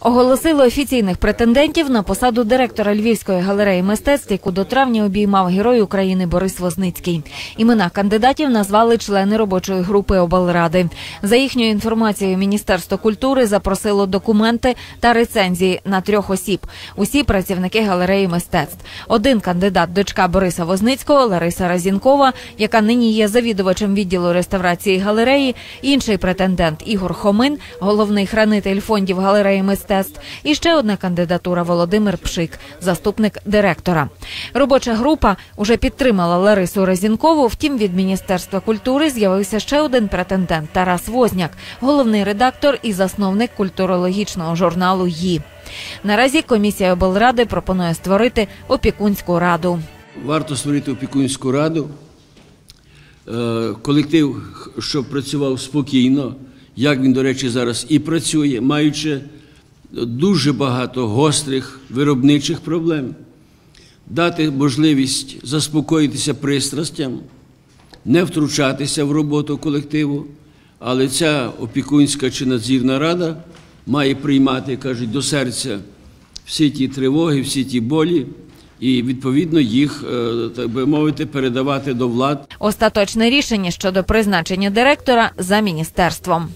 Оголосили офіційних претендентів на посаду директора Львівської галереї мистецтв, яку до травня обіймав герой України Борис Возницький. Імена кандидатів назвали члени робочої групи облради. За їхньою інформацією, Міністерство культури запросило документи та рецензії на трьох осіб. Усі працівники галереї мистецтв. Один кандидат, дочка Бориса Возницького, Лариса Разінкова, яка нині є завідувачем відділу реставрації галереї. Інший претендент Ігор Хомин, головний хранитель фондів галереї мистецтв. І ще одна кандидатура Володимир Пшик, заступник директора. Робоча група уже підтримала Ларису Резінкову. Втім, від Міністерства культури з'явився ще один претендент Тарас Возняк, головний редактор і засновник культурологічного журналу «Ї». Наразі комісія облради пропонує створити опікунську раду. Варто створити опікунську раду, е, колектив, щоб працював спокійно, як він, до речі, зараз і працює, маючи дуже багато гострих виробничих проблем, дати можливість заспокоїтися пристрастям, не втручатися в роботу колективу, але ця опікунська чи надзірна рада має приймати, кажуть, до серця всі ті тривоги, всі ті болі, і відповідно їх, е, так би мовити, передавати до влад. Остаточне рішення щодо призначення директора за міністерством.